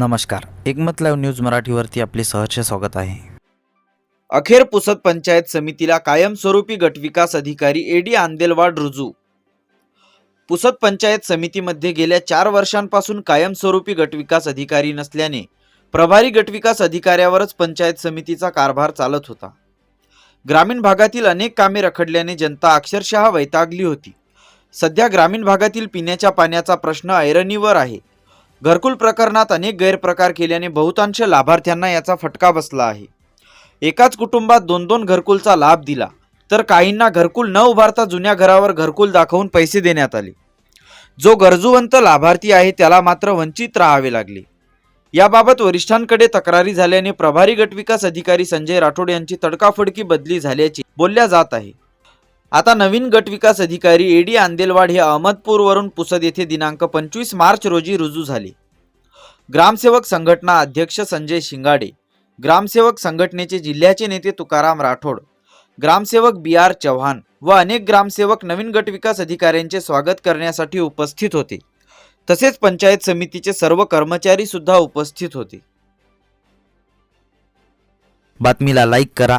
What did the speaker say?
नमस्कार. एकमत live news मराठीवरती आपले सहर्ष स्वागत आहे. अखेर पुसद पंचायत समितीला कायमस्वरूपी गटविकास अधिकारी एडी आंदेलवाड रुजू. पुसद पंचायत समितीमध्ये गेल्या चार वर्षांपासून कायमस्वरूपी गटविकास अधिकारी नसल्याने प्रभारी गटविकास अधिकाऱ्यावरच पंचायत समितीचा कारभार चालत होता. ग्रामीण भागातील अनेक कामे रखडल्याने जनता अक्षरशः वैतागली होती. सध्या ग्रामीण भागातील पिण्याच्या पाण्याचा प्रश्न ऐरणीवर आहे. घरकुल प्रकरणात अनेक गैरप्रकार केल्याने बहुतांश लाभार्थ्यांना याचा फटका बसला आहे. एकाच कुटुंबात दोन दोन घरकुलचा लाभ दिला तर काहींना घरकुल न उभारता जुन्या घरावर घरकुल दाखवून पैसे देण्यात आले. जो गरजूवंत लाभार्थी आहे त्याला मात्र वंचित राहावे लागले. याबाबत वरिष्ठांकडे तक्रारी झाल्याने प्रभारी गटविकास अधिकारी संजय राठोड यांची तडकाफडकी बदली झाल्याचे बोलल्या जात आहे. आता नवीन गटविकास अधिकारी एडी आंदेलवाड हे अहमदपूरवरून पुसद येथे दिनांक पंचवीस मार्च रोजी रुजू झाले. ग्रामसेवक संघटना अध्यक्ष संजय शिंगाडे ग्रामसेवक संघटनेचे जिल्ह्याचे नेते तुकाराम राठोड ग्रामसेवक बी आर चव्हाण व अनेक ग्रामसेवक नवीन गटविकास अधिकाऱ्यांचे स्वागत करण्यासाठी उपस्थित होते. तसेच पंचायत समितीचे सर्व कर्मचारी सुद्धा उपस्थित होते. बातमीला लाईक करा.